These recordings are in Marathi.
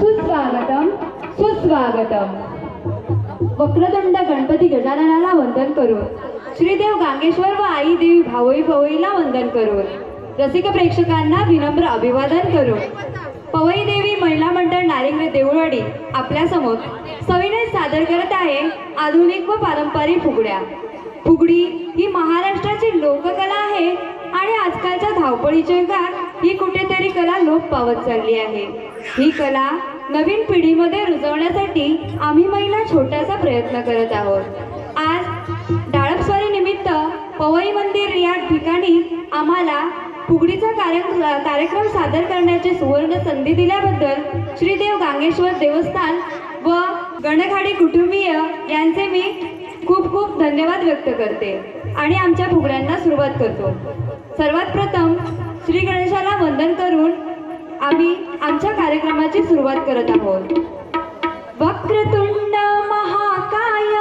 सुस्वागतम सुस्वागतम. वक्रदंड गणपती गजाननाला वंदन करून श्रीदेव गांगेश्वर व आई देवी भावई भवईला वंदन करून रसिक प्रेक्षकांना विनम्र अभिवादन करून पवई देवी महिला मंडळ नारिंगरे देऊळवाडी आपल्यासमोर सविनय सादर करत आहे आधुनिक व पारंपरिक फुगड्या. फुगडी ही महाराष्ट्राची लोककला आहे आणि आजकालच्या धावपळीच्या युगात ही कुठेतरी कला लोप पावत चालली आहे. ही कला नवीन पिढीमध्ये रुजवण्यासाठी आम्ही महिला छोटासा प्रयत्न करत आहोत. आज डाळपस्वारी निमित्त पवई मंदिर या ठिकाणी आम्हाला फुगडीचा कार्य कार्यक्रम सादर करण्याची सुवर्ण संधी दिल्याबद्दल श्रीदेव गांगेश्वर देवस्थान व गणखाडी कुटुंबीय यांचे मी खूप खूप धन्यवाद व्यक्त करते. आणि आमच्या फुगड्यांना सुरुवात करतो. सर्वात प्रथम श्री गणेशाला वंदन करून आम्ही आमच्या कार्यक्रमाची सुरुवात करत आहोत. वक्रतुंड महाकाय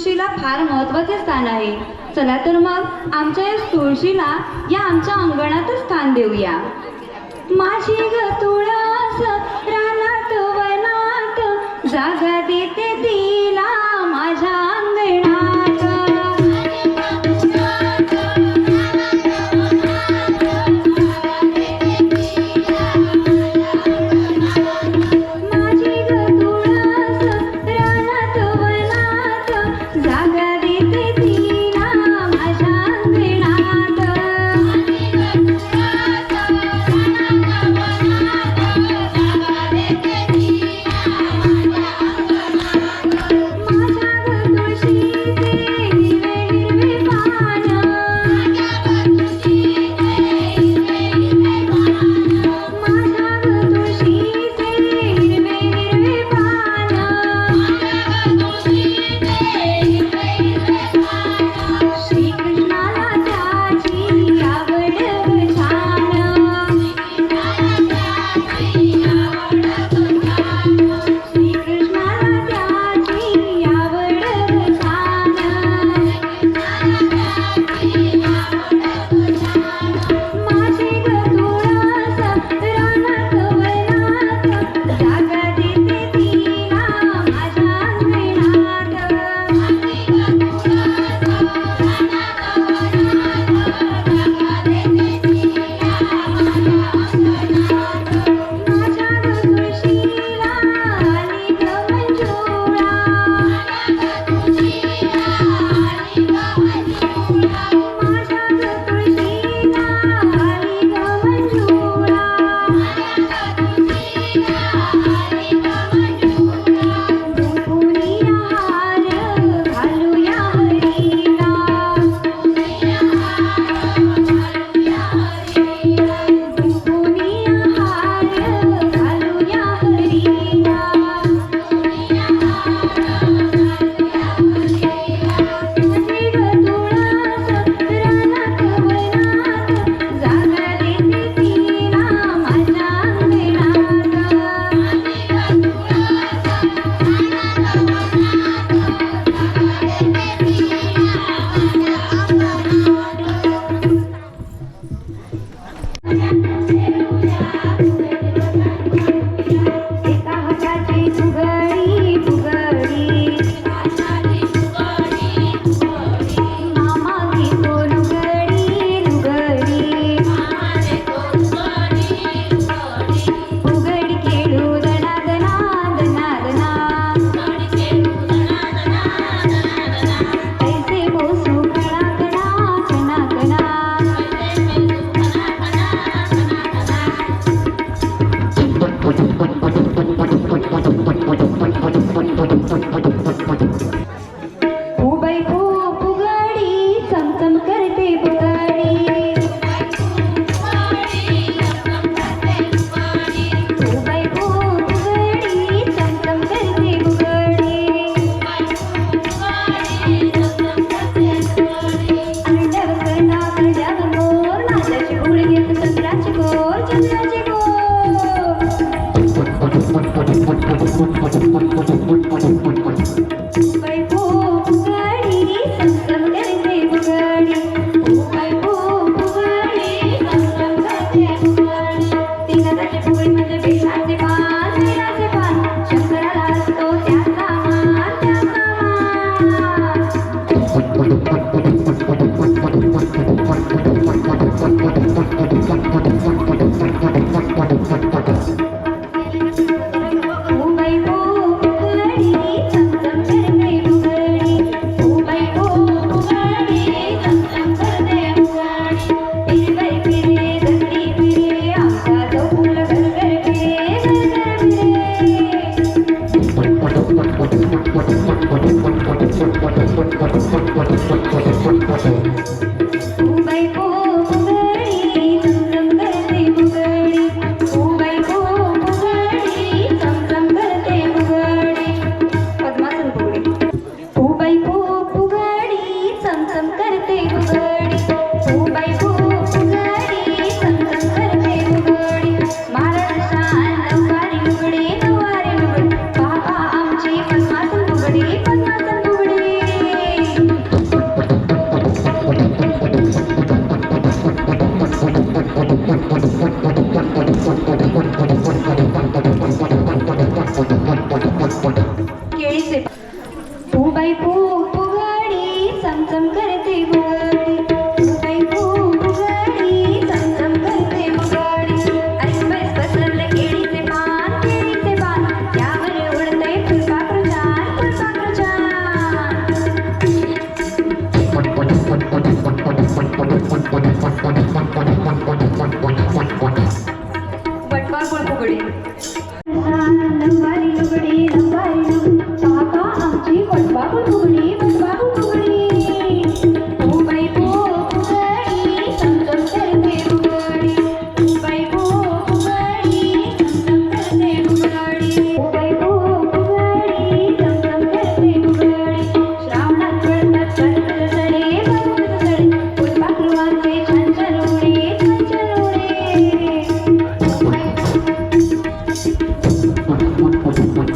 तुळशीला फार महत्त्वाचे स्थान आहे. चला तर मग आमच्या या तुळशीला या आमच्या अंगणातच स्थान देऊया. माझी ग तुळस रानात वनात जागा देते तिला माझ्या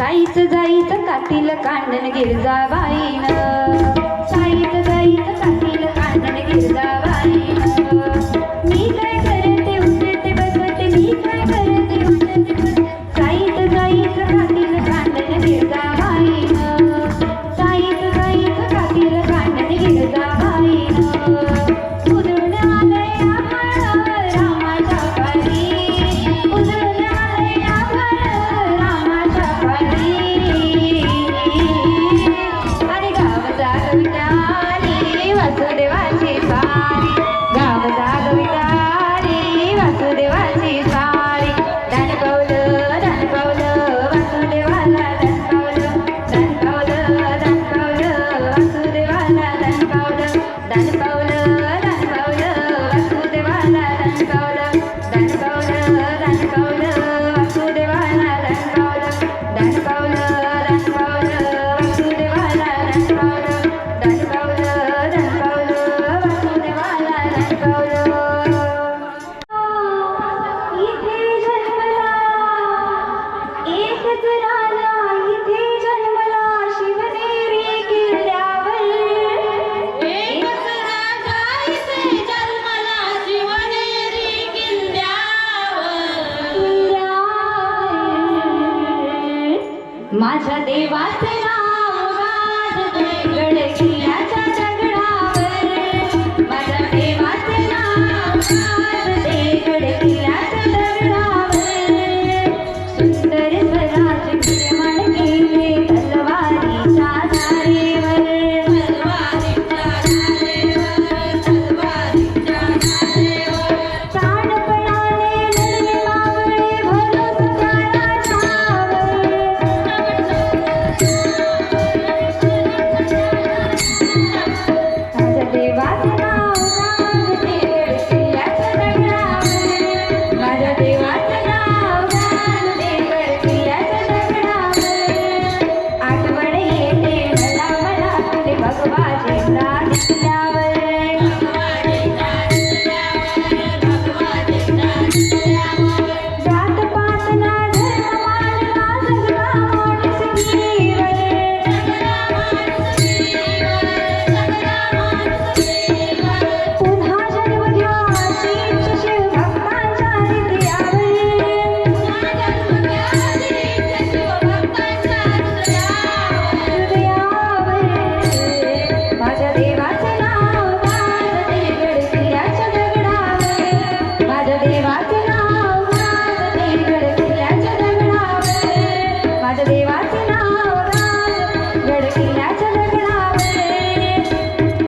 साईच जाईच कातील कांडन गिरजा बाईन साईच जाईच कातील कांडन गिरजा बाईन next year.